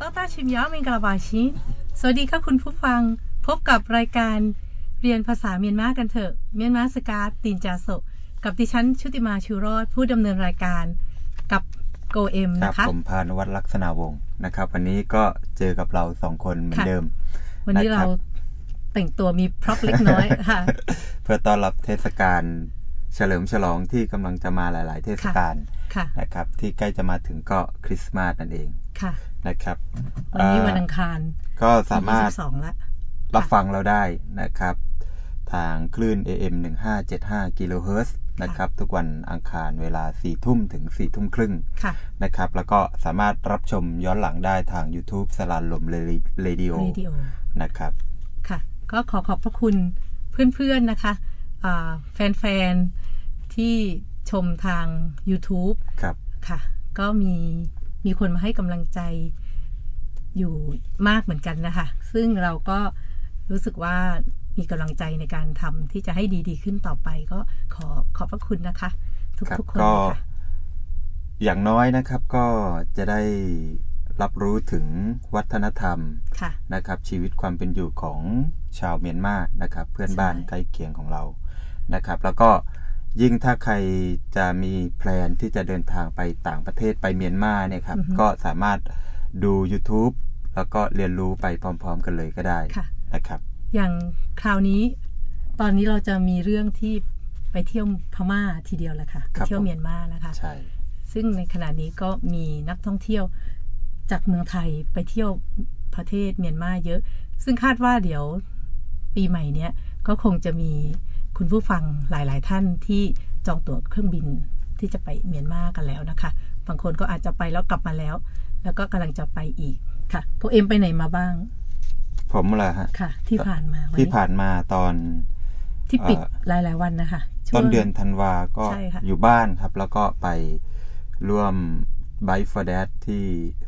ต้าต้าชิมยะเมงกลาบาชิสวัสดีค่ะคุณผู้ฟัง พบกับรายการเรียนภาษาเมียนมากันเถอะ เมียนมาสกาตินจาโซะกับดิฉันชุติมาชูรอด ผู้ดำเนินรายการกับโกเอ็มครับนะคะผมพานุวัฒน์ลักษณะวงศ์นะครับ วันนี้ก็เจอกับเราสองคนเหมือนค่ะเดิม วันนี้นะคเรารับแต่งตัวมีพร็อพเล็กน้อยค่ะ เพื่อต้อนรับเทศกาลเฉลิมฉลองที่กำลังจะมาหลาย ๆ เทศกาลค่ะนะครับ ที่ใกล้จะมาถึงก็คริสต์มาสนั่นเองค่ะ นะครับวันนี้เอ่อวันอังคาร ก็สามารถที่22ละรับฟังเราได้นะครับ ทางคลื่น AM 1575กิโลเฮิรตซ์นะครับทุกวันอังคารเวลา4ทุ่มถึง4ทุ่มครึ่งค่ะนะครับ แล้วก็สามารถรับชมย้อนหลังได้ทาง YouTube สลานลมเรดิโอเรดิโอนะครับ ค่ะ ก็ขอขอบพระคุณเพื่อนๆนะคะอ่าแฟนๆ ที่ชมทาง YouTube ครับค่ะ ก็มี มีคนมาให้กำลังใจอยู่มากเหมือนกันนะคะ ซึ่งเราก็รู้สึกว่ามีกำลังใจในการทำที่จะให้ดี ๆ ขึ้นต่อไป ก็ขอขอบพระคุณนะคะ ทุกครับทุกคนก็เลยค่ะอย่างน้อยนะครับก็จะได้รับรู้ถึงวัฒนธรรมค่ะนะครับ ชีวิตความเป็นอยู่ของชาวเมียนมานะครับ เพื่อนบ้านใช่ใกล้เคียงของเรานะครับ แล้วก็ ยิ่งถ้าใครจะมีแพลนที่จะเดินทางไปต่างประเทศไปเมียนมาเนี่ยครับ ก็สามารถดู YouTube แล้วก็เรียนรู้ไปพร้อม ๆ กันเลยก็ได้ค่ะนะครับ อย่างคราวนี้ ตอนนี้เราจะมีเรื่องที่ไปเที่ยวพม่าทีเดียวแหละค่ะไปครับเที่ยวผมเมียนมานะคะใช่ซึ่งในขณะนี้ก็มีนักท่องเที่ยวจากเมืองไทยไปเที่ยวประเทศเมียนมาเยอะ ซึ่งคาดว่าเดี๋ยวปีใหม่เนี้ยก็คงจะมี คุณผู้ฟังหลาย ๆ ท่านที่จองตั๋วเครื่องบินที่จะไปเมียนมากันแล้วนะคะ บางคนก็อาจจะไปแล้วกลับมาแล้ว แล้วก็กำลังจะไปอีกค่ะโกเอ็มไปไหนมาบ้าง ผมเหรอฮะค่ะ ที่ผ่านมาวันที่นี้ผ่านมาตอนที่ปิดเอ่อหลาย ๆ วันนะคะช่วงต้นเดือนธันวาก็ใช่ค่ะอยู่บ้านครับ แล้วก็ไปร่วม b i ฟ for Dad ที่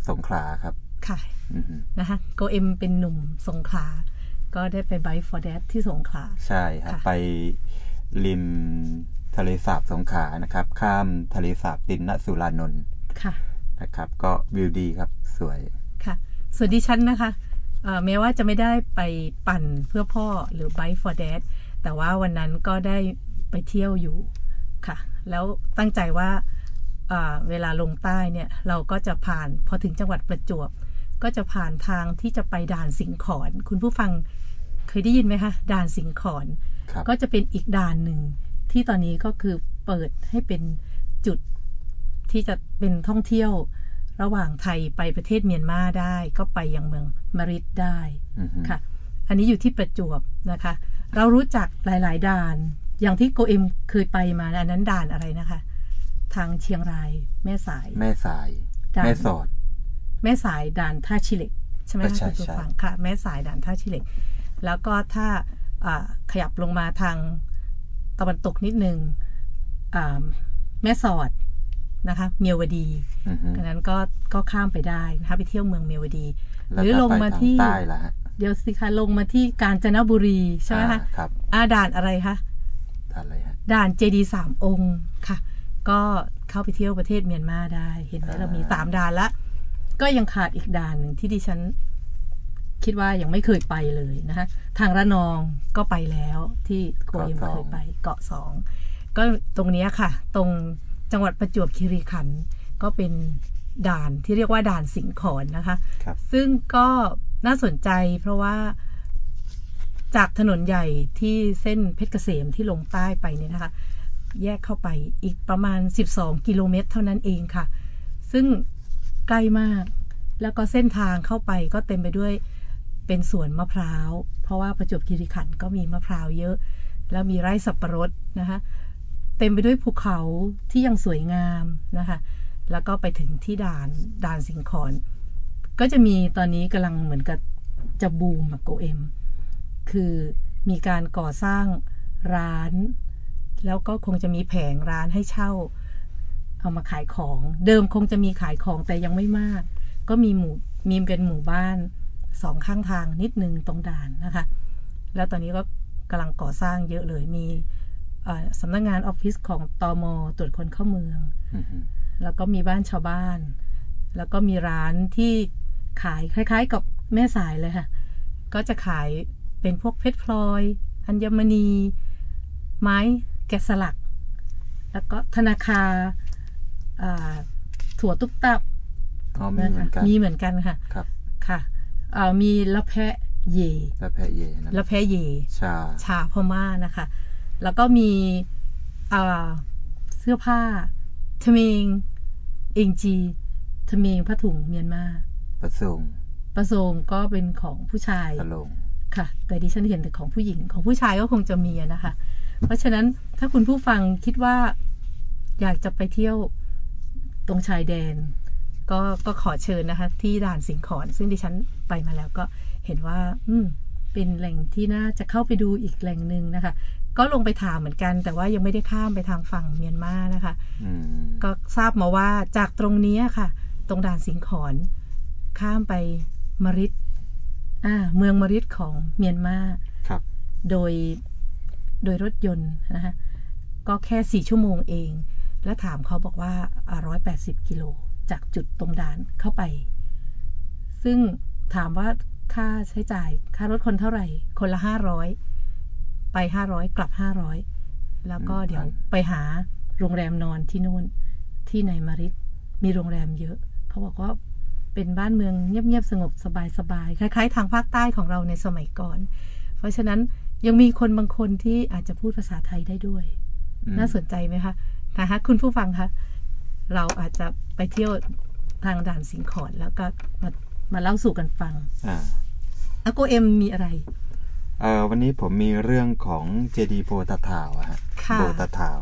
สงขลาครับ ค่ะอือฮึนะคะโกเอ็มเป็นหนุ่มสงขลา ก็ได้ไปไบฟอร์แดดที่สงขลาใช่ครับค่ะไปริมทะเลสาบสงขลานะครับ ข้ามทะเลสาบตินนสุรานนท์ค่ะนะครับ ก็วิวดีครับสวยค่ะ ส่วนดิฉันนะคะเอ่อแม้ว่าจะไม่ได้ไปปั่นเพื่อพ่อหรือ Bike for Dad แต่ว่าวันนั้นก็ได้ไปเที่ยวอยู่ค่ะ แล้วตั้งใจว่าเอ่อเวลาลงใต้เนี่ย เราก็จะผ่านพอถึงจังหวัดประจวบ ก็จะผ่านทางที่จะไปด่านสิงขอนคุณผู้ฟังเคยได้ยินไหมคะด่านสิงขอนครับก็จะเป็นอีกด่านหนึ่งที่ตอนนี้ก็คือเปิดให้เป็นจุดที่จะเป็นท่องเที่ยวระหว่างไทยไปประเทศเมียนมาได้ ก็ไปยังเมืองมาริดได้อือฮึค่ะ อันนี้อยู่ที่ประจวบนะคะ เรารู้จักหลาย ๆ ด่าน อย่างที่โกเอ็มเคยไปมาอันนั้นด่านอะไรนะคะ ทางเชียงรายแม่สาย แม่สายด่านแม่สอด แม่สายด่านท่าชิเหล็กใช่ไหมเออคะใช่คุณผู้ใช่ฟังค่ะ แม่สายด่านท่าชิเหล็ก แล้วก็ถ้าอ่าขยับลงมาทางตะวันตกนิดนึงอ่าแม่สอดนะคะ เมียวดีอือฮึดังนั้นก็ก็ข้ามไปได้นะคะไปเที่ยวเมืองเมียวดีหแล้วรือก็ลงไปมาทางที่ใต้ละฮะเดี๋ยวสิคะลงมาที่กาญจนบุรีใช่ไหมคะอ่าครับอาด่านอะไรคะทานอะไรฮะด่านเจดีสามองค์ค่ะ ก็เข้าไปเที่ยวประเทศเมียนมาได้ เห็นไหมอ่าเรามีสามด่านละ ก็ยังขาดอีกด่านหนึ่งที่ดิฉันคิดว่ายังไม่เคยไปเลยนะคะทางระนองก็ไปแล้วที่โกเอ็มเคยไปเกาะสองก็ตรงเนี้ยค่ะ ตรงจังหวัดประจวบคีรีขันธ์ก็เป็นด่านที่เรียกว่าด่านสิงขอนนะคะครับซึ่งก็น่าสนใจเพราะว่าจากถนนใหญ่ที่เส้นเพชรเกษมที่ลงใต้ไปเนี่ยนะคะ แยกเข้าไปอีกประมาณ 12 กิโลเมตร เท่านั้นเองค่ะ ซึ่ง ใกล้มาก แล้วก็เส้นทางเข้าไปก็เต็มไปด้วยเป็นสวนมะพร้าว เพราะว่าประจวบคีรีขันธ์ก็มีมะพร้าวเยอะ แล้วมีไร่สับปะรดนะคะ เต็มไปด้วยภูเขาที่ยังสวยงามนะคะ แล้วก็ไปถึงที่ด่านด่านสิงขอน ก็จะมีตอนนี้กำลังเหมือนกับจะบูมอะโกเอ็ม คือมีการก่อสร้างร้าน แล้วก็คงจะมีแผงร้านให้เช่า เอามาขายของ เดิมคงจะมีขายของแต่ยังไม่มาก ก็มีหมู่มีเป็นหมู่บ้านสองข้างทางนิดนึงตรงด่านนะคะ แล้วตอนนี้ก็กำลังก่อสร้างเยอะเลยมีเอ่อสำนักงงานออฟฟิศของตอมตรวจคนเข้าเมืองอือฮึแล้วก็มีบ้านชาวบ้าน แล้วก็มีร้านที่ขายคล้าย ๆ กับแม่สายเลยค่ะ ก็จะขายเป็นพวกเพชรพลอย อัญมณี ไม้แกะสลัก แล้วก็ธนาคารอ่า ถั่วตุ๊บตับอ๋อมีเหมือนกันมีเหมือนกันค่ะครับค่ะเอ่อมีละแพะเยแล้วแพะเยนะละแพะเยชาชาพม่านะคะ แล้วก็มีอ่าเสื้อผ้าทเมงเองจีทเมงผ้าถุงเมียนมาประสงค์ประโซงก็เป็นของผู้ชายตะลงค่ะ แต่ดิฉันเห็นแต่ของผู้หญิงของผู้ชายก็คงจะมีอะนะคะ เพราะฉะนั้นถ้าคุณผู้ฟังคิดว่าอยากจะไปเที่ยว ตรงชายแดน ก็ก็ขอเชิญนะคะ ที่ด่านสิงขอนซึ่งดิฉันไปมาแล้วก็เห็นว่า อืมเป็นแหล่งที่น่าจะเข้าไปดูอีกแหล่งหนึ่งนะคะ ก็ลงไปถามเหมือนกัน แต่ว่ายังไม่ได้ข้ามไปทางฝั่งเมียนมานะคะอืมก็ทราบมาว่าจากตรงเนี้ยค่ะ ตรงด่านสิงขอนข้ามไปมริดอ่าเมืองมริดของเมียนมาครับโดยโดยรถยนต์นะคะก็แค่สี่ชั่วโมงเอง แล้วถามเขาบอกว่าร้อยแปดสิบกิโล จากจุดตรงด่านเข้าไป ซึ่งถามว่าค่าใช้จ่าย ค่ารถคนเท่าไหร่ คนละห้าร้อยไปห้าร้อยกลับห้าร้อยแล้วก็อืมเดี๋ยวไปหาโรงแรมนอนที่นู่น ที่ในมาริดมีโรงแรมเยอะ เขาบอกว่าเป็นบ้านเมืองเงียบๆ สงบสบายๆ คล้ายๆ ทางภาคใต้ของเราในสมัยก่อน เพราะฉะนั้นยังมีคนบางคนที่อาจจะพูดภาษาไทยได้ด้วยอืมน่าสนใจไหมคะ นะคะคุณผู้ฟังคะเราอาจจะไปเที่ยวทางด่านสิงขอนแล้วก็มามาเล่าสู่กันฟังอ่าอาโกเอ็มมีอะไรเอ่อวันนี้ผมมีเรื่องของเจดีโบตาทาวอะฮะค่ะโบตาทาว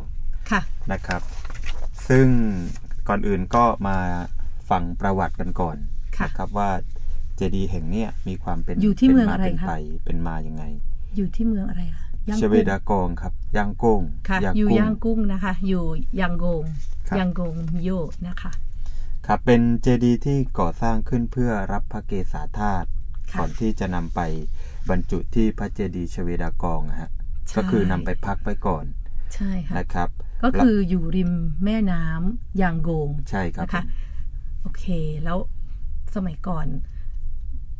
ค่ะนะครับ ซึ่งก่อนอื่นก็มาฟังประวัติกันก่อนค่ะนะครับว่าเจดีย์แห่งเนี้ยมีความเป็นอยู่ที่ป็นเมืองมาอะไรเป็นคะไปเป็นมายังไง อยู่ที่เมืองอะไรคะย่าง ชกุ้งเวดากองครับย่างกุ้งค่ะย่างอยู่กุ้งย่างกุ้งนะคะ อยู่ยางโกงครับยางโกงโยนะคะครับเป็นเจดีย์ที่ก่อสร้างขึ้นเพื่อรับพระเกศาธาตุค่ะก่อนที่จะนำไปบรรจุที่พระเจดีย์ชเวดากองอะฮะใช่ก็คือนำไปพักไว้ก่อน ใช่ค่ะนะครับ ก็คืออยู่ริมแม่น้ำยางโกงใช่ครับนะคะผมโอเคแล้วสมัยก่อน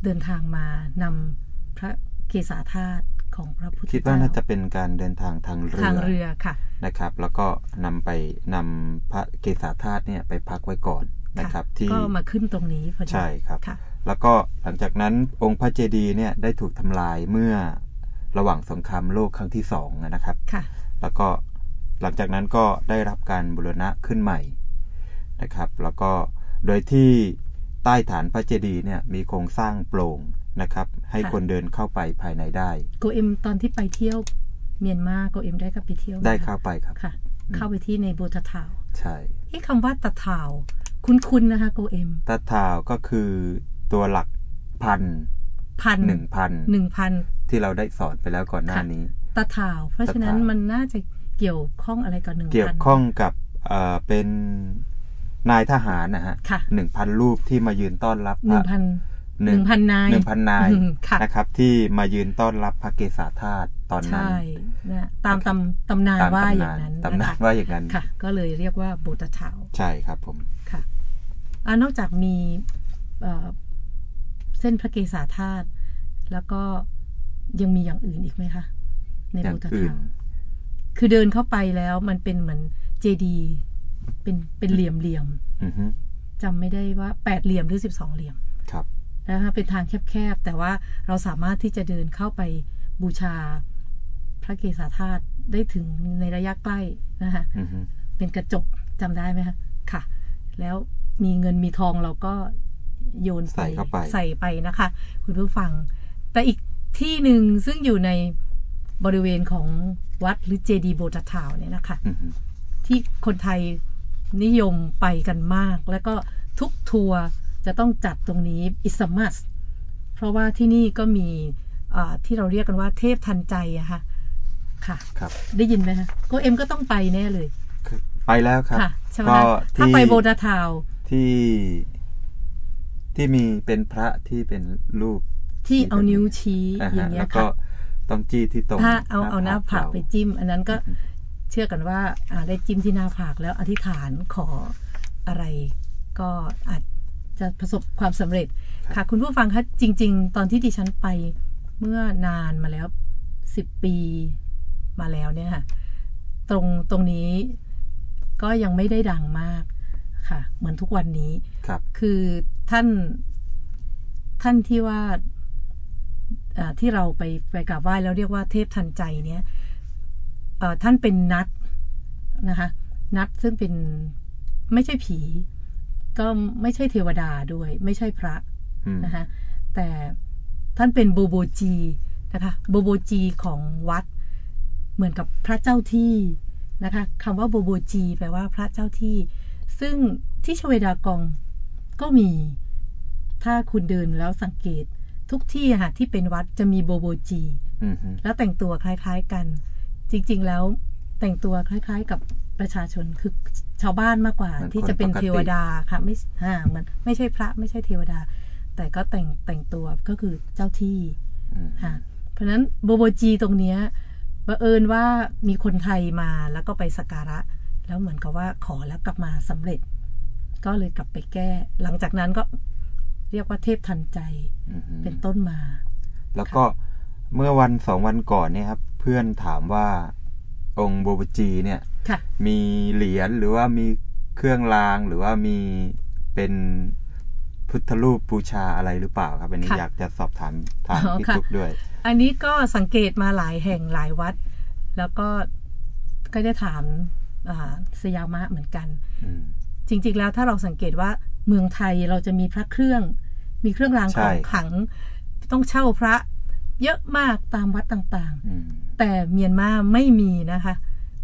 เดินทางมานำพระเกศาธาตุ ของพระพุทธคิดว่าเจ้น่าจะเป็นการเดินทางทางเรือทางเรือค่ะนะครับ แล้วก็นำไปนำพระเกศาธาตุเนี่ยไปพักไว้ก่อนนะครับ ที่ก็มาขึ้นตรงนี้พอดีใช่ครับค่ะแล้วก็หลังจากนั้นองค์พระเจดีย์เนี่ยได้ถูกทำลายเมื่อระหว่างสงครามโลกครั้งที่สองนะครับค่ะแล้วก็หลังจากนั้นก็ได้รับการบูรณะขึ้นใหม่นะครับ แล้วก็โดยที่ใต้ฐานพระเจดีย์เนี่ยมีโครงสร้างโปร่ง นะครับ ให้ค่ะคนเดินเข้าไปภายในได้โกเอ็มตอนที่ไปเที่ยวเมียนมาโกเอ็มได้กับไปเที่ยวหมได้เข้าไปครับค่ะอืมเข้าไปที่ในโบทาทาวใช่เอ๊ะคำว่าตะทาวคุ้นๆนะคะโกเอ็มตาทาวก็คือตัวหลักพันพันหนึ่งพันหนึ่งพันที่เราได้สอนไปแล้วก่อนหน้าค่ะนี้ ตะทาว เพราะฉะนั้นตะทาวมันน่าจะเกี่ยวข้องอะไรกับหนึ่งพันเกี่ยวข้องกับเอ่อเป็นนายทหารนะฮะค่ะหนึ่งพันรูปที่มายืนต้อนรับหนึ่งพระพัน หหนึ่นึ่งงพันนายหนึ่งพันนายอืมค่ะนะครับ ที่มายืนต้อนรับพระเกศาธาตุตอนนั้นใช่นะตามตำตำนานตามว่าตำอย่างนั้นตำนานนะคะว่าอย่างนั้นค่ะ ก็เลยเรียกว่าโบตาทาวใช่ครับผมค่ะอ่านอกจากมีเอ่อเส้นพระเกศาธาตุแล้วก็ยังมีอย่างอื่นอีกไหมคะในอย่าโบงตาอื่นทาวคือเดินเข้าไปแล้วมันเป็นเหมือนเจดีย์เป็นเป็นเหลี่ยมเหลี่ยมอือฮึๆจำไม่ได้ว่าแปดเหลี่ยมหรือสิบสองเหลี่ยมครับ นะคะเป็นทางแคบๆ แต่ว่าเราสามารถที่จะเดินเข้าไปบูชาพระเกศาธาตุได้ถึงในระยะใกล้นะคะอือฮึเป็นกระจกจำได้ไหมคะค่ะ แล้วมีเงินมีทองเราก็โยนใส่เข้าไปใส่ไปนะคะ คุณผู้ฟัง แต่อีกที่หนึ่งซึ่งอยู่ในบริเวณของวัดหรือเจดีย์โบสถ์ทาวน์เนี่ยนะคะอือฮึที่คนไทยนิยมไปกันมาก แล้วก็ทุกทัวร์ จะต้องจัดตรงนี้อิสมัสเพราะว่าที่นี่ก็มีอ่าที่เราเรียกกันว่าเทพทันใจอะค่ะค่ะครับได้ยินไหมคะก็เอ็มก็ต้องไปแน่เลยคือไปแล้วครับค่ะใช่ไหมก็คะถ้าที่ไปโบสถ์ทาวน์ที่ที่มีเป็นพระที่เป็นรูปที่เอานิ้วชี้อ่าอฮะย่างเงี้แล้ยวก็ค่ะต้องจี้ที่ตรงถ้าเอาเอาหน้าผากเรไปจิ้ม อันนั้นก็เชื่อกันว่าอ่าได้จิ้มที่หน้าผากแล้วอธิษฐานขออะไรก็อาจ จะประสบความสำเร็จค่ะ คุณผู้ฟังคะจริง ๆ ตอนที่ดิฉันไปเมื่อนานมาแล้วสิบปีมาแล้วเนี่ยค่ะ ตรงตรงนี้ก็ยังไม่ได้ดังมากค่ะ เหมือนทุกวันนี้ครับคือท่านท่านที่ว่าอ่าที่เราไปไปกราบไหว้แล้วเรียกว่าเทพทันใจเนี่ยเอ่อท่านเป็นนัดนะคะ นัดซึ่งเป็นไม่ใช่ผี ก็ไม่ใช่เทวดาด้วย ไม่ใช่พระอืมนะคะแต่ท่านเป็นโบโบจีนะคะโบโบจีของวัดเหมือนกับพระเจ้าที่นะคะคำว่าโบโบจีแปลว่าพระเจ้าที่ ซึ่งที่ชเวดากองก็มีถ้าคุณเดินแล้วสังเกตทุกที่อะค่ะที่เป็นวัดจะมีโบโบจีอืมฮึแล้วแต่งตัวคล้าย ๆกัน จริง ๆ แล้วแต่งตัวคล้าย ๆ กับ ประชาชนคือชาวบ้านมากกว่า ที่จะเป็นเทวดาค่ะไม่อ่ามันไม่ใช่พระไม่ใช่เทวดา แต่ก็แต่งแต่งตัวก็คือเจ้าที่อืมค่ะเพราะฉะนั้นโบโบจีตรงเนี้ยบังเอิญว่ามีคนไทยมาแล้วก็ไปสักการะ แล้วเหมือนกับว่าขอแล้วกลับมาสำเร็จ ก็เลยกลับไปแก้ หลังจากนั้นก็เรียกว่าเทพทันใจอืมฮึเป็นต้นมา แล้วก็เมื่อวันสองวันก่อนเนี่ยครับ เพื่อนถามว่า องค์โบวจีเนี่ยค่ะมีเหรียญหรือว่ามีเครื่องรางหรือว่ามีเป็นพุทธรูปบูชาอะไรหรือเปล่าครับอันนี้ค่ะอยากจะสอบถามทางอ๋อพี่ค่ะตุ๊กด้วย อันนี้ก็สังเกตมาหลายแห่งหลายวัด แล้วก็ก็ได้ถามอ่าสยามะเหมือนกันอืมจริง ๆ แล้วถ้าเราสังเกตว่าเมืองไทยเราจะมีพระเครื่อง มีเครื่องรางใช่ของขลัง ต้องเช่าพระเยอะมากตามวัดต่างอืมๆ แต่เมียนมาไม่มีนะคะ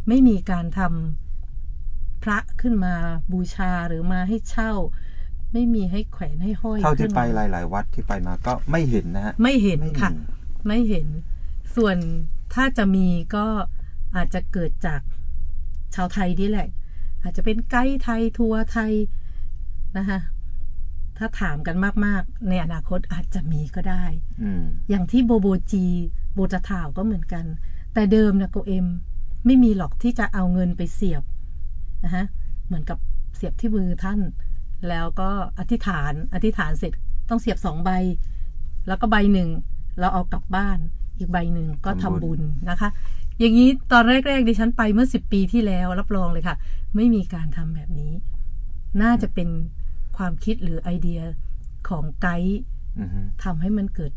ไม่มีการทำพระขึ้นมาบูชาหรือมาให้เช่า ไม่มีให้แขวนให้ห้อยเท่าที่ครื่องไปรางหลาย ๆ วัดที่ไปมาก็ไม่เห็นนะฮะไม่เห็นไม่มีค่ะ ไม่เห็น ส่วนถ้าจะมีก็อาจจะเกิดจากชาวไทยนี่แหละ อาจจะเป็นไกด์ไทยทัวร์ไทยนะคะ ถ้าถามกันมากๆ ในอนาคตอาจจะมีก็ได้อืมอย่างที่โบโบจีโบจะถาวก็เหมือนกัน แต่เดิมนะโกเอ็ม ไม่มีหรอกที่จะเอาเงินไปเสียบนะฮะเหมือนกับเสียบที่มือท่าน แล้วก็อธิษฐานอธิษฐานเสร็จต้องเสียบสองใบ แล้วก็ใบหนึ่ง เราเอากลับบ้าน อีกใบหนึ่งก็ทำทำบุบุญญนะคะ อย่างนี้ตอนแรกๆดิฉันไปเมื่อสิบปีที่แล้วรับรองเลยค่ะ ไม่มีการทำแบบนี้ น่าจะเป็น ความคิดหรือไอเดียของไกด์อือฮึทำให้มันเกิด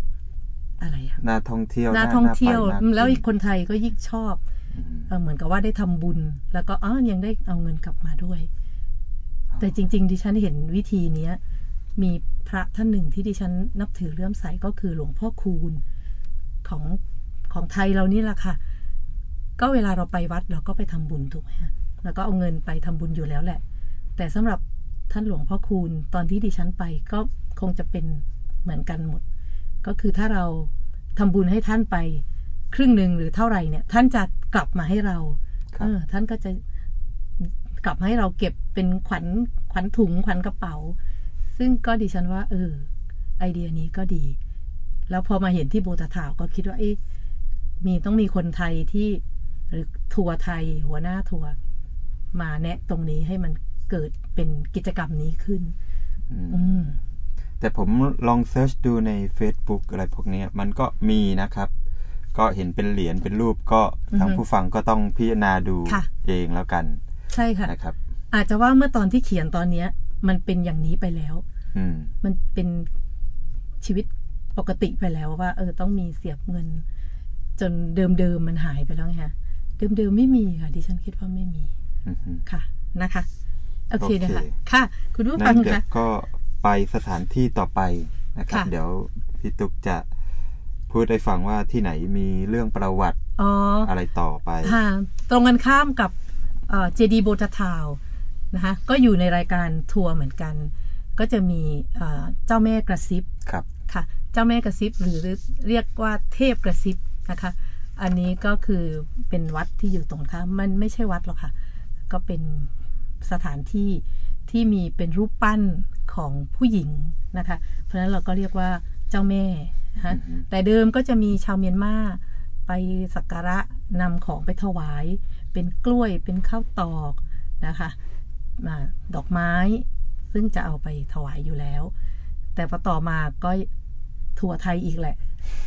อะไรอะน่าท่องเที่ยวน่าท่องเที่ยวน่าไปมากแล้วอีกขึ้คนไทยก็ยิ่งชอบอืมเอ่อเหมือนกับว่าได้ทำบุญ แล้วก็อ๋อยังได้เอาเงินกลับมาด้วย แต่จริง ๆ ดิฉันเห็นวิธีเนี้ยมีพระท่านหนึ่งที่ดิฉันนับถือเลื่อมใสก็คือหลวงพ่อคูณของของไทยเรานี่แหละค่ะ ก็เวลาเราไปวัดเราก็ไปทำบุญถูกไหมฮะแล้วก็เอาเงินไปทำบุญอยู่แล้วแหละ แต่สำหรับ ท่านหลวงพ่อคูณ ตอนที่ดิฉันไปก็คงจะเป็นเหมือนกันหมด ก็คือถ้าเราทำบุญให้ท่านไปครึ่งหนึ่งหรือเท่าไหร่เนี่ย ท่านจะกลับมาให้เราครับเออท่านก็จะกลับมาให้เราเก็บเป็นขวัญขวัญถุงขวัญกระเป๋า ซึ่งก็ดิฉันว่า เออ ไอเดียนี้ก็ดี แล้วพอมาเห็นที่โบตาถาวก็คิดว่าเอ๊ะมีต้องมีคนไทยที่หรือทัวร์ไทยหัวหน้าทัวร์มาแนะตรงนี้ให้มัน เกิดเป็นกิจกรรมนี้ขึ้นอืมอืมแต่ผมลองเซิร์ชดูใน Facebook อะไรพวกเนี้ยมันก็มีนะครับ ก็เห็นเป็นเหรียญเป็นรูปก็อือฮึทางผู้ฟังก็ต้องพิจารณาดูค่ะเองแล้วกัน ใช่ค่ะนะครับ อาจจะว่าเมื่อตอนที่เขียนตอนเนี้ย มันเป็นอย่างนี้ไปแล้วอืมมันเป็นชีวิตปกติไปแล้วว่า เออต้องมีเสียบเงิน จนเดิมๆมันหายไปแล้วไงฮะเดิมๆไม่มีค่ะดิฉันคิดว่าไม่มีอือฮึค่ะนะคะ โอเคโอเคนะคะค่ะ คุณผู้ฟันั่งนเดี๋ยวคะก็ไปสถานที่ต่อไปนะครับค่ะเดี๋ยวพี่ตุ๊กจะพูดได้ฟังว่าที่ไหนมีเรื่องประวัติอ๋ออะไรต่อไปค่ะตรงกันข้ามกับเจดีโบตทาวนะคะก็อยู่ในรายการทัวร์เหมือนกัน ก็จะมีเอ่อเจ้าแม่กระซิบครับค่ะ เจ้าแม่กระซิบหรือเรียกว่าเทพกระซิบนะคะ อันนี้ก็คือเป็นวัดที่อยู่ตรงข้ามมันไม่ใช่วัดหรอกค่ะ ก็เป็น สถานที่ที่มีเป็นรูปปั้นของผู้หญิงนะคะ เพราะฉะนั้นเราก็เรียกว่าเจ้าแม่นะคะแต่เดิมก็จะมีชาวเมียนมาไปสักการะนำของไปถวาย เป็นกล้วยเป็นข้าวตอกนะคะมาดอกไม้ซึ่งจะเอาไปถวายอยู่แล้ว แต่พอต่อมาก็ทัวร์ไทยอีกแหละ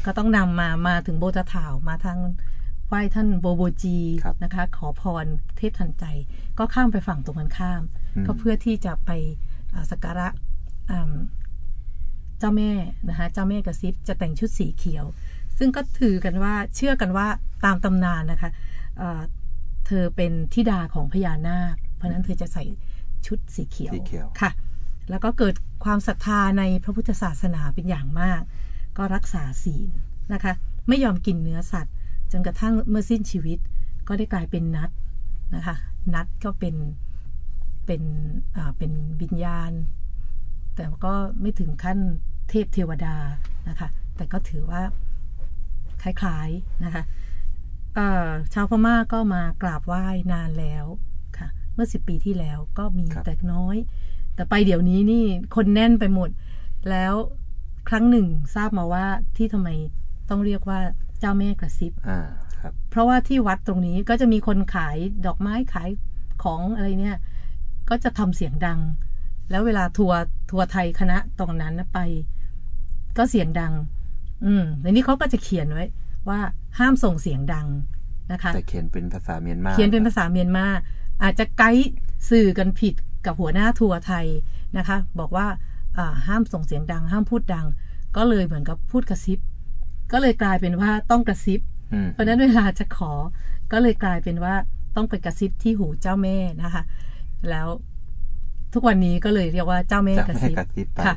ก็ต้องนำมามาถึงโบจะถาวมาทาง ไหว้ท่านโบโบจีครับนะคะ ขอพรเทพทันใจ ก็ข้ามไปฝั่งตรงกันข้ามอืมก็เพื่อที่จะไปอ่าสักการะอ่าเจ้าแม่นะคะเจ้าแม่กระซิบจะแต่งชุดสีเขียว ซึ่งก็ถือกันว่าเชื่อกันว่าตามตำนานนะคะเอ่อเธอเป็นธิดาของพญานาค เพราะฉะนั้นเธอจะใส่ชุดสีเขียวสีเขียวค่ะ แล้วก็เกิดความศรัทธาในพระพุทธศาสนาเป็นอย่างมาก ก็รักษาศีลนะคะ ไม่ยอมกินเนื้อสัตว์ จนกระทั่งเมื่อสิ้นชีวิตก็ได้กลายเป็นนัดนะคะนัดก็เป็นเป็นอ่าเป็นวิญญาณ แต่ก็ไม่ถึงขั้นเทพเทวดานะคะแต่ก็ถือว่าคล้ายๆนะคะเอ่อชาวพม่าก็มากราบไหว้นานแล้วค่ะ เมื่อสิบปีที่แล้วก็มีครับแต่น้อย แต่ไปเดี๋ยวนี้นี่คนแน่นไปหมด แล้วครั้งหนึ่งทราบมาว่าที่ทำไมต้องเรียกว่า เจ้าแม่กระซิบอ่าครับ เพราะว่าที่วัดตรงนี้ก็จะมีคนขายดอกไม้ขายของอะไรเนี่ย ก็จะทำเสียงดัง แล้วเวลาทัวร์ทัวร์ไทยคณะตรงนั้นน่ะไป ก็เสียงดัง อืมในนี้เขาก็จะเขียนไว้ ว่าห้ามส่งเสียงดังนะคะแต่เขียนเป็นภาษาเมียนมาเขียนเป็นภาษาเมียนมาอาจจะไกด์สื่อกันผิดกับหัวหน้าทัวร์ไทยนะคะ บอกว่าอ่าห้ามส่งเสียงดัง ห้ามพูดดัง ก็เลยเหมือนกับพูดกระซิบ ก็เลยกลายเป็นว่าต้องกระซิบอืมเพราะฉะนั้นเวลาจะขอ ก็เลยกลายเป็นว่าต้องไปกระซิบที่หูเจ้าแม่นะคะ แล้วทุกวันนี้ก็เลยเรียกว่าเจ้าแม่เจ้ากระแม่ซิบกระซิบไปค่ะ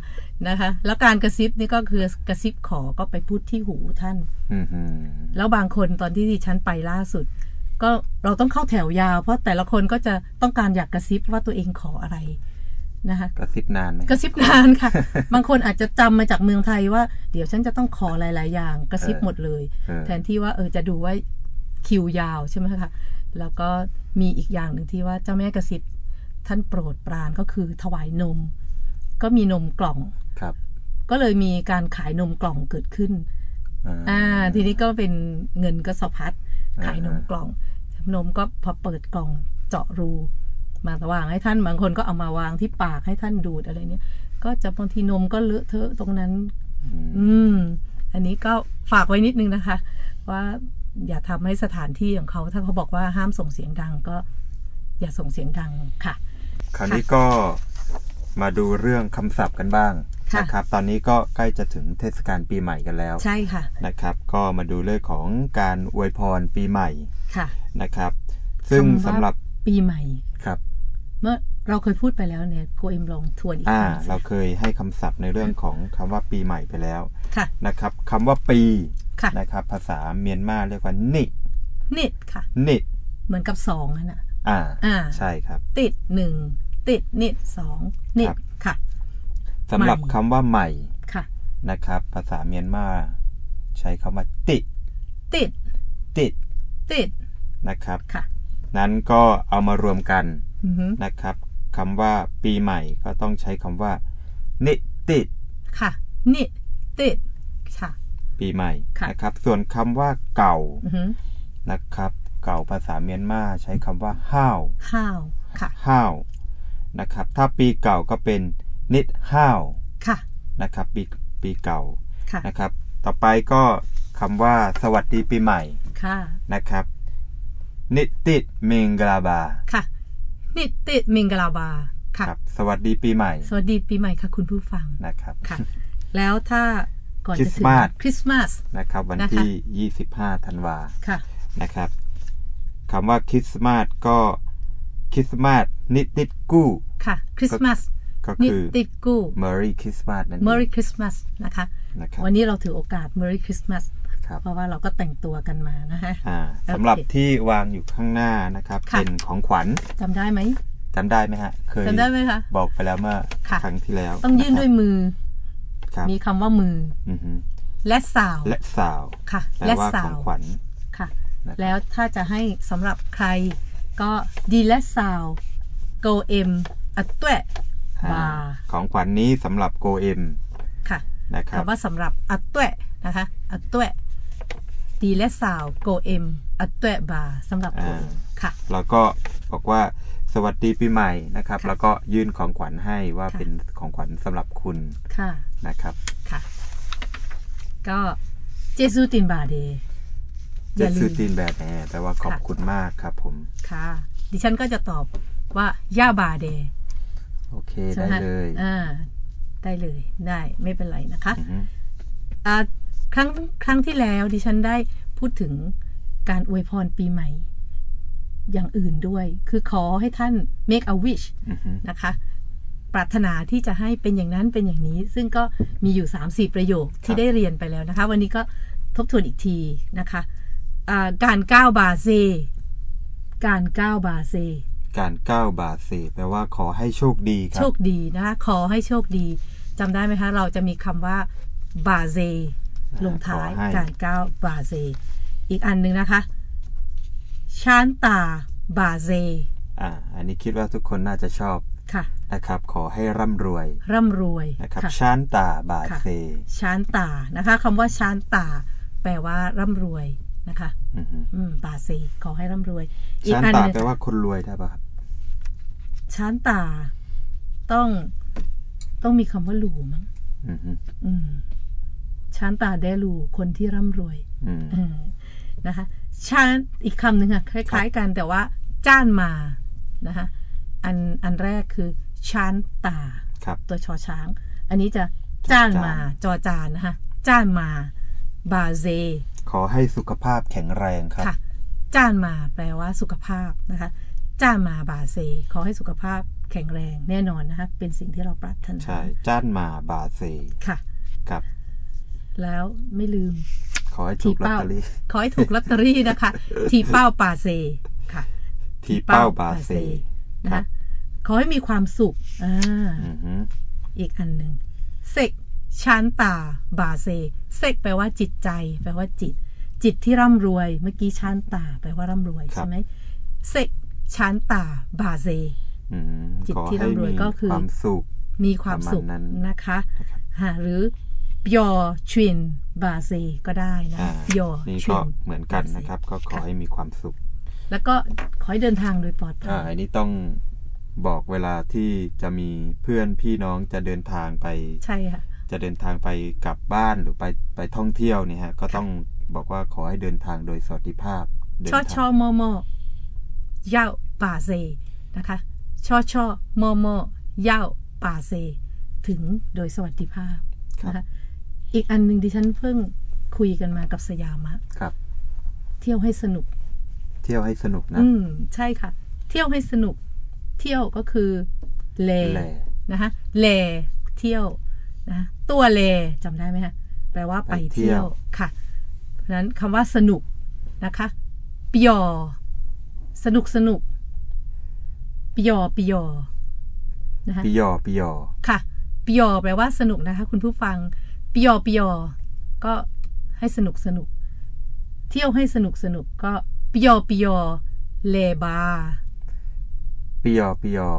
นะคะ แล้วการกระซิบนี่ก็คือกระซิบขอก็ไปพูดที่หูท่านอืมอืมแล้วบางคนตอนที่ดิฉันไปล่าสุด ก็เราต้องเข้าแถวยาว เพราะแต่ละคนก็จะต้องการอยากกระซิบว่าตัวเองขออะไร นะคะกระซิบนานไหมกระซิบนานค่ะ บางคนอาจจะจำมาจากเมืองไทยว่า เดี๋ยวฉันจะต้องขอหลาย ๆ อย่างกระซิบหมดเลยเออแทนที่ว่าเออจะดูว่าคิวยาวใช่ไหมคะแล้วก็มีอีกอย่างหนึ่งที่ว่าเจ้าแม่กระซิบท่านโปรดปรานก็คือถวายนม ก็มีนมกล่องครับ ก็เลยมีการขายนมกล่องเกิดขึ้นอ่าทีนี้ก็เป็นเงินก็สะพัดขายนมกล่องนมก็พอเปิดกล่องเจาะรู มาวางให้ท่านบางคนก็เอามาวางที่ปากให้ท่านดูดอะไรเนี่ยก็จะบางทีนมก็เลอะเทอะตรงนั้น อืมอืมอันนี้ก็ฝากไว้นิดนึงนะคะ ว่าอย่าทำให้สถานที่ของเขา ถ้าเขาบอกว่าห้ามส่งเสียงดังก็ อย่าส่งเสียงดังค่ะ คราวนี้ก็มาดูเรื่องคำศัพท์กันบ้างค่ะนะครับ ตอนนี้ก็ใกล้จะถึงเทศกาลปีใหม่กันแล้ว ใช่ค่ะนะครับ ก็มาดูเรื่องของการอวยพรปีใหม่ค่ะนะครับ ซึ่งคำว่าสำหรับปีใหม่ครับ เมื่อเราเคยพูดไปแล้วเนี่ยโกเอ็มลองทวนอีกอ่าครั้งสิเราเคยให้คำศัพท์ในเรื่องของคำว่าปีใหม่ไปแล้วค่ะนะครับคำว่าปีค่ะนะครับ ภาษาเมียนมาเรียกว่านินิดค่ะ นิเหมือนกับสองนั่นน่ะอ่าอ่าใช่ครับ ติดหนึ่งติดนิดสองนิดครับค่ะสำหรับใหม่คำว่าใหม่ค่ะนะครับ ภาษาเมียนมาใช้คำว่าติติดติดติดนะครับค่ะ นั้นก็เอามารวมกันอือฮึ นะครับคำว่าปีใหม่ก็ต้องใช้คำว่า นิติดค่ะ นิดติดค่ะ ปีใหม่ค่ะนะครับ ส่วนคำว่าเก่าอือฮึนะครับ เก่าภาษาเมียนมาใช้คำว่าห้าวห้าวค่ะห้าวนะครับ ถ้าปีเก่าก็เป็นนิดห้าวค่ะนะครับปีปีเก่าค่ะนะครับ ต่อไปก็คำว่าสวัสดีปีใหม่ค่ะนะครับนิติดเมงกลาบาค่ะ นิดติดมิงกลาบาค่ะครับสวัสดีปีใหม่ สวัสดีปีใหม่ค่ะ คุณผู้ฟังนะครับค่ะ แล้วถ้าก่อนจะถึงคริสต์มาสคริสต์มาสนะครับ วันนะคะที่ 25ธันวาค่ะนะครับคำว่าคริสต์มาสก็คริสต์มาสนิดนิดกู้ค่ะคริสต์มาสก็นิคือติกู้ Merry Christmas นั่นเอง Merry Christmas นะคะนะครับวันนี้เราถือโอกาส Merry Christmas ครับ เพราะว่าเราก็แต่งตัวกันมานะคะอ่าโอเคสำหรับที่วางอยู่ข้างหน้านะครับค่ะเป็นของขวัญจำได้ไหมจำได้ไหมฮะเคยจำได้ไหมคะบอกไปแล้วเมื่อค่ะครั้งที่แล้ว ต้องยื่นด้วยมือครับมีคำว่ามืออือฮึและสาวและสาวค่ะแปลและว่าสาของวขวัญค่ะนะครับแล้วถ้าจะให้สำหรับใครก็ดีและสาว go m อัตเตะบาอ่าของขวัญนี้สำหรับโกเอ็มค่ะนะครับคำว่าสำหรับอัตเตะนะคะอัตเตะ ดีและสาว go m อัตเตะบาสำหรับคุณอ่าค่ะ แล้วก็บอกว่าสวัสดีปีใหม่นะครับค่ะแล้วก็ยื่นของขวัญให้ว่าค่ะเป็นของขวัญสำหรับคุณค่ะนะครับค่ะ ก็เจซูตินบาเดอจะย่าลืซื้อมตีนแบบแอร์แต่ว่าขอบค่ะคุณมากครับผมค่ะ ดิฉันก็จะตอบว่าย่าบาเดโอเคใช่ได้ไหมคะเลยอ่าได้เลยได้ไม่เป็นไรนะคะอือฮึอ่า ครั้งครั้งที่แล้วดิฉันได้พูดถึงการอวยพรปีใหม่ อย่างอื่นด้วย คือขอให้ท่าน make a wish อือฮึนะคะ ปรารถนาที่จะให้เป็นอย่างนั้นเป็นอย่างนี้ ซึ่งก็มีอยู่ 3 4 ประโยคที่ได้เรียนไปแล้วนะคะ วันนี้ก็ทบทวนอีกทีนะคะอ่าการก้าวบาเซ การก้าวบาเซ การก้าวบาเซแปลว่าขอให้โชคดีครัโชบคดีนะคะ ขอให้โชคดีจำได้ไหมคะ เราจะมีคำว่าบาเซ ลงท้ายขอให้การก้าวบาเซ อีกอันหนึ่งนะคะ ชานตาบาเซอ่าอันนี้คิดว่าทุกคนน่าจะชอบค่ะนะครับ ขอให้ร่ำรวย ร่ำรวยนะครับค่ะชานตาบาค่ะเซชานตานะคะคำว่าชานตา แปลว่าร่ำรวยนะคะอือฮึอืมบาเซขอให้ร่ำรวยอีกชานอันตาหนึ่งแปลว่าคนรวยได้ป่ะครับชานตา ต้องต้องมีคำว่าหลูมั้งอือฮึอืม ชานตาได้หลูคนที่ร่ำรวยอืมอืมนะคะชานอีกคำหนึ่งค่ะคล้ายๆกันแต่ว่าจ้านมานะคะอันอันแรกคือชานตาครับตัวชอช้าง อันนี้จะจ้านมาจอจานนะคะจ้านมาบาเซ ขอให้สุขภาพแข็งแรงครับค่ะจ้านมาแปลว่าสุขภาพนะคะจ้านมาบาเซ ขอให้สุขภาพแข็งแรงแน่นอนนะคะเป็นสิ่งที่เราปรารถนาใช่จ้านมาบาเซค่ะครับ แล้วไม่ลืม ขอให้ถูกลอตเป้าเตอรี่ขอให้ถูกลอตเตอรี่นะคะ ทีเป้าปาเซค่ะ ที่เป้าบาเซนะครัคะบขอให้มีความสุขอ่าอือฮึอีกอันหนึ่งเซกชานตาบาเซเซกแปลว่าจิตใจ แปลว่าจิต จิตที่ร่ำรวย เมื่อกี้ชานตาแปลว่าร่ำรวยใช่ไหมเซกชานตาบาเซอืมจิตขอที่ให้ร่ำรวยมีก็คือความสุขมีความสุขประมาณนั้นนะคะฮะหรือป ยอชวินบาเซก็ได้นะอ่าปยอนี่ชก็วินเหมือนกันบาเซนะครับ ก็ขอให้มีความสุข แล้วก็ขอให้เดินทางโดยปลอดภัอ่ายอันนี้ต้องบอกเวลาที่จะมีเพื่อนพี่น้องจะเดินทางไป ใช่ค่ะ จะเดินทางไปกลับบ้านหรือไปไปท่องเที่ยวเนี่ยฮะ ก็ต้องบอกว่าขอให้เดินทางโดยสวัสดิภาพเดินชอทางชอมอมอยาวป่าเซนะคะชอชอมอมอยาวป่าเซ ถึงโดยสวัสดิภาพครับนะคะ อีกอันหนึ่งดิฉันเพิ่งคุยกันมากับสยามะครับ เที่ยวให้สนุก เที่ยวให้สนุกนะ อืมใช่ค่ะ เที่ยวให้สนุก เที่ยวก็คือเลแลนะคะเลเที่ยวนะตัวเลจำได้ไหมคะแปลว่าไปไปเที่เที่ยยววค่ะ เพราะฉะนั้นคำว่าสนุกนะคะปยอสนุกสนุกปยอปยอนะคะปิยอปิยอค่ะปยอแปลว่าสนุกนะคะ คุณผู้ฟัง ปยอปยอก็ให้สนุกสนุก เที่ยวให้สนุกสนุกก็ปยอปยอเลบาปิยอปิยอ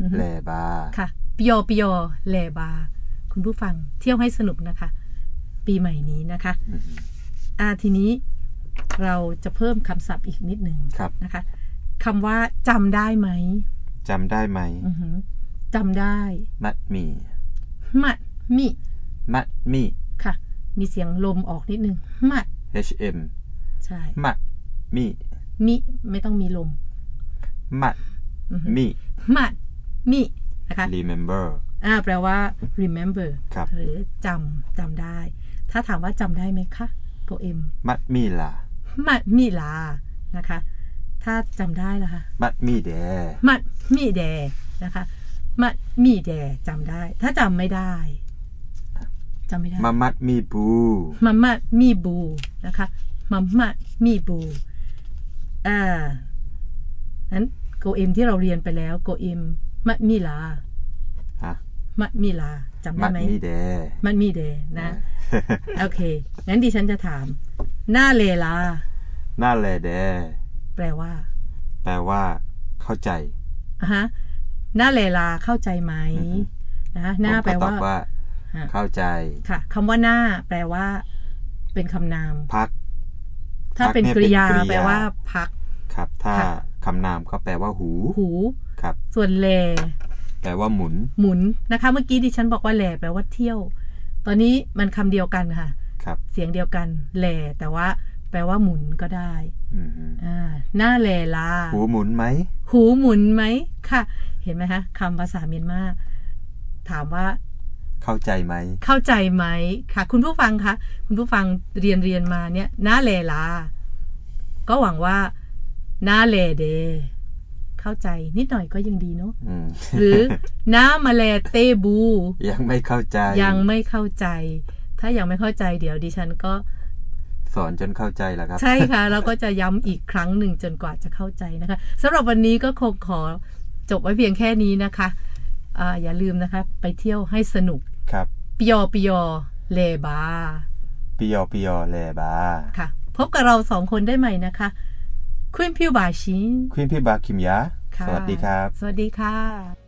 อือฮึแลบาค่ะปยอปยอเลบา คุณผู้ฟังเที่ยวให้สนุกนะคะ ปีใหม่นี้นะคะอือฮึอ่าทีนี้เราจะเพิ่มคำศัพท์อีกนิดหนึ่งครับนะคะคำว่าจำได้ไหมจำได้ไหมอือหือจำได้ มัดมี มัดมิ มัดมีค่ะ มีเสียงลมออกนิดนึงมัด hm ใช่มัดมีมิไม่ต้องมีลม มัดอือหือมีมัดมินะคะ remember อ่าแปลว่า remember ครับหรือจำจำได้ ถ้าถามว่าจำได้ไหมคะโกเอ็มมัดมีล่ะมัดมิลานะคะ ถ้าจำได้ล่ะคะมัดมีแดมัดมีแดนะคะมัดมีแดจำได้ ถ้าจำไม่ได้ จำไม่ได้มามัดมีบูมัมมัดมีบูนะคะมัมมัดมีบูอ่านั้นโกเอ็มที่เราเรียนไปแล้วโกเอ็มมัดมีลาฮะมัดมีลาจำได้มัดไหมมีแดมัดมีเดนะโอเคงั้นดิฉันจะถาม หน้าเลลาหน้าแลแดแปลว่าแปลว่า เข้าใจอะฮะหน้าเลลาเข้าใจไหมอือฮึนะหน้าผมแปลก็ตอว่า บว่าฮะ เข้าใจค่ะคำว่าหน้าแปลว่า เป็นคำนาม พัก ถ้าพักเป็นเนี่ยกริยาเป็นกริยาแปลว่า พัก ครับ ถ้าค่ะคำนามก็แปลว่าหู หูครับ ส่วนแลแปลว่าหมุน หมุนนะคะ เมื่อกี้ดิฉันบอกว่าแลแปลว่าเที่ยว ตอนนี้มันคำเดียวกันค่ะ ครับ เสียงเดียวกันแลแต่ว่า แปลว่าหมุนก็ได้อืมฮึอ่าหน้าแลลา หูหมุนไหม หูหมุนไหมค่ะ เห็นไหมคะคำภาษาเมียนมาถามว่า เข้าใจไหม เข้าใจไหมค่ะ คุณผู้ฟังคะคุณผู้ฟังเรียนเรียนมาเนี่ยหน้าเลลา ก็หวังว่าหน้าเลเด เข้าใจนิดหน่อยก็ยังดีเนาะอืมหรือหน้ามาเลเตบู ยังไม่เข้าใจ ยังไม่เข้าใจ ถ้ายังไม่เข้าใจเดี๋ยวดิฉันก็สอนจนเข้าใจแล้วครับ ใช่ค่ะเราก็จะย้ำอีกครั้งหนึ่งจนกว่าจะเข้าใจนะคะสำหรับวันนี้ก็คงขอจบไว้เพียงแค่นี้นะคะอ่าอย่าลืมนะคะ ไปเที่ยวให้สนุก ครับปิยอปิยอเลบาปิยอปิยอแลบาค่ะ พบกับเราสองคนได้ใหม่นะคะคุณพิวบาชินควินพี่บาคิมยาค่ะสวัสดีครับ สวัสดีค่ะ